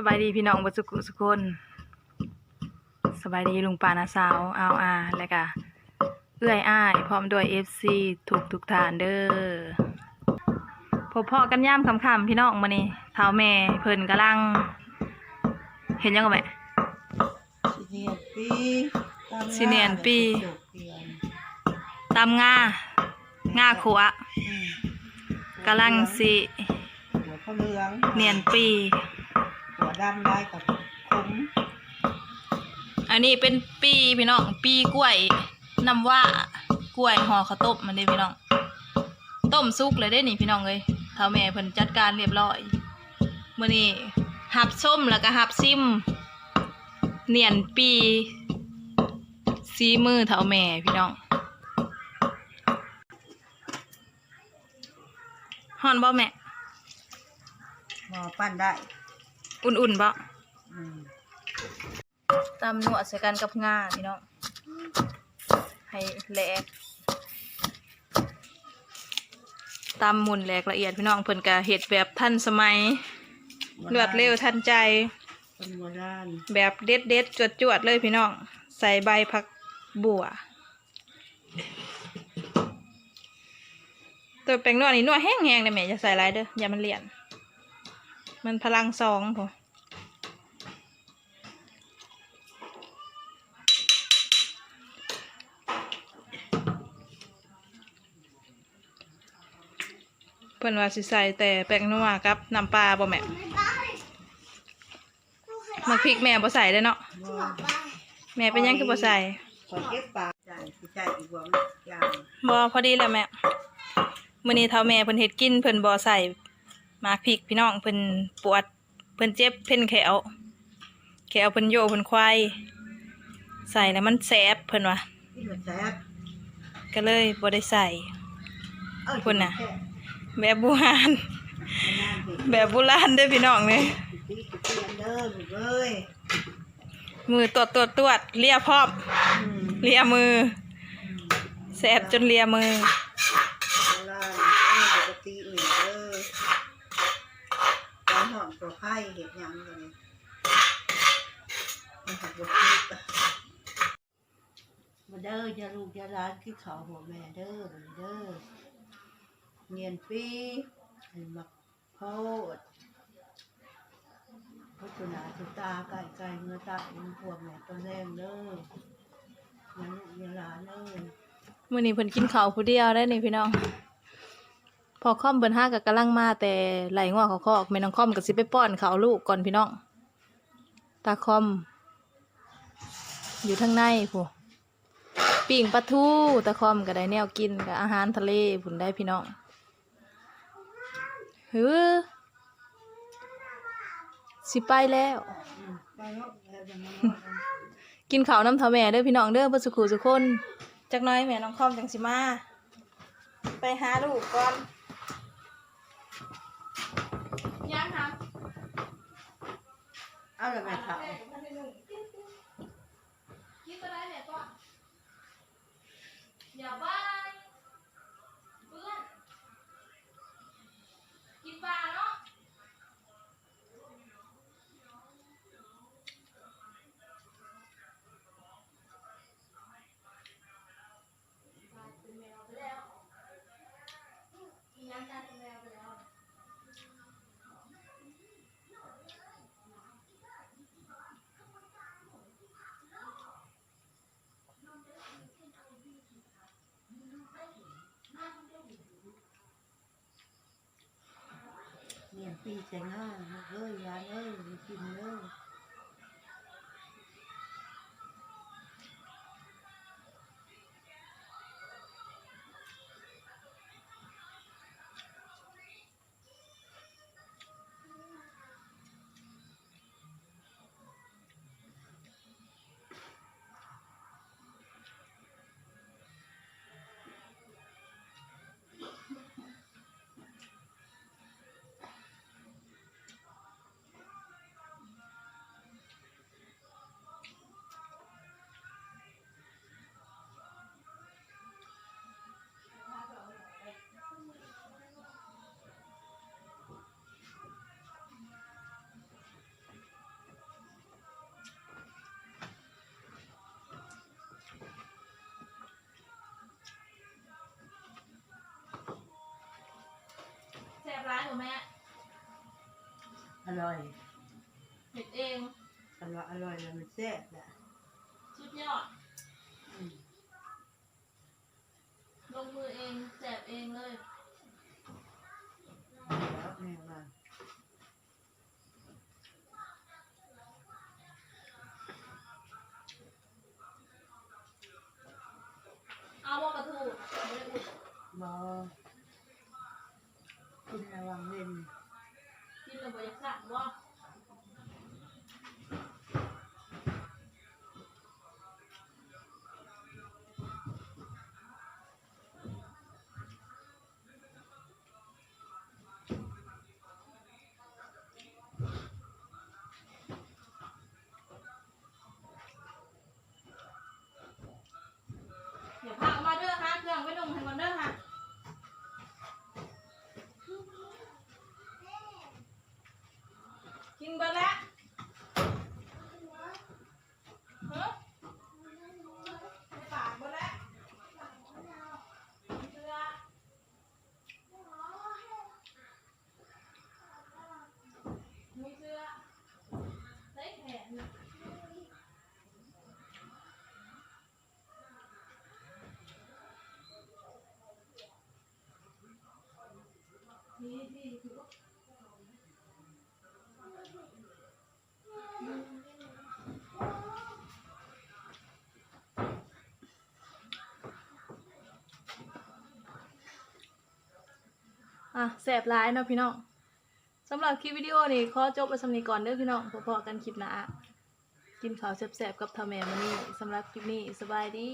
สบายดีพี่น้องบัสุกุสุกคนสบายดีลุงปานาสาวอาวอาและกะเอื้อยอ้ายพร้อมด้วยเอฟซีถูกทุกฐานเด้อพบพ่อกันย่ามคำคำๆพี่น้องมานี่เท้าแม่เพิ่นกำลัง เห็นยังกับแม่สิเนียนปีตามสิเนียนปีจบเพียนตามง่าง่าขัวอืมกำลังสิหัวข้าวเหลืองเนียนปีหัว ดำได้กับขมอันนี้เป็นปีพี่น้อง ปีกล้วยน้ำว่ากล้วยห่อข้าวต้มมันเด้พี่น้อง ต้มซุกเลยได้นี่พี่น้องเลยเท้าแม่เพิ่นจัดการเรียบร้อยมื้อนี้หับส้มแล้วก็หับซิม เนียนปีซีมือเท้าแม่พี่น้องฮอนบ่แม่หมอปั้นได้ อุ่นๆบ่อืมตำหนวดใส่กันกับงาพี่น้องให้แหลกตำหมุนแหลกละเอียดพี่น้องเพิ่นก็เฮ็ดแบบทันสมัยรวดเร็วทันใจเป็นโบราณแบบเด็ดเด็ดจวดจวดๆเลยพี่น้อง ใส่ใบผักบัว ตัวแป้งนวดนี่นวดแห้งๆเลยแม่จะใส่หลายเด้ออย่ามันเลี่ยน มันพลังสองพอเพิ่อนว่าสิใส่แต่แป้งนัวกับน้ำปลาบ่แม่มาพริกแม่บ่ใส่เลยเนาะแม่เป็นยังคือบ่ใส่ขอเก็บปลาใช่สิใช่อีกบ่อพอดีแล้วแม่มื้อนี้เท่าแม่เพิ่นเฮ็ดกินเพิ่นบ่ใส่ มากพริกพี่น้องเพิ่นปวดเพิ่นเจ็บเพิ่นแขวแขวเพิ่นโยเพิ่นควายใส่แล้วมันแสบเพิ่นว่าที่มันแซ่บก็เลยบ่ได้ใส่เอ้ยคุณน่ะแซ่บแบบโบราณไม่นานสิแบบโบราณเด้อพี่น้องเด้สิปีสิเปลี่ยนเด้อลูกเอ้ยมือตรวจตรวจตรวจเลียพร้อมอืมเลียมืออืมแสบจนเลียมือ โบราณเอ้ยปกติหนึ่งเด้อการหอมตัวไข่เห็ดหยังเลย มักบคิดมาเด้อจะลูกจะร้านที่เขาหัวแม่เด้อบัดนี้เด้อเนียนปีให้มักโพดพัฒนาสุตาไก่ไก่เงือตาอินพวกแม่ต้นแรงเด้อยังลูกยังหลานเด้อมื้อนี้เพิ่นกินข้าวผู้เดียวได้นี่พี่น้อง พอค่อมเบิ่นห้าก็กำลังมาแต่ไหลงอเขาคอกแม่น้องค่อมก็สิไปป้อนข้าวลูกก่อนพี่น้อง ตาค่อม อยู่ทางในผู้ปิ่งปลาทูตาค่อมก็ได้แนวกินกับอาหารทะเลผุนได้พี่น้องฮือสิไปแล้วอืมไปเนาะแล้วจะมากินข้าวน้ำเท่าแม่เด้อพี่น้องเด้อเบ่สุขุสุกคน จักหน้อยแม่น้องค่อมจังสิมา ไปหาลูกก่อนยังครับเอาละแม่เขา กินไปได้เนี่ยก่อนอย่าบ้ายเพื่อนกินปลาเนาะ เนียน ปีใส่ง่ายเอ้ยยานเอ้ยกินเอ้ย อบ่แม่อร่อยเห็ดเอง อร่อยอร่อยแล้วมันแซ่บแหละสุดยอด อืมลงมือเองแจบเองเลย แล้วแม่ว่ อะแสบร้ายเนาะพี่น้องสำหรับคลิปวิดีโอนี้ขอจบไปสำนีก่อนเด้อพี่น้องพอๆกันคลิปหน้ากินข้าวแสบๆกับทาแม่มานี่สำหรับคลิปนี้สบายดี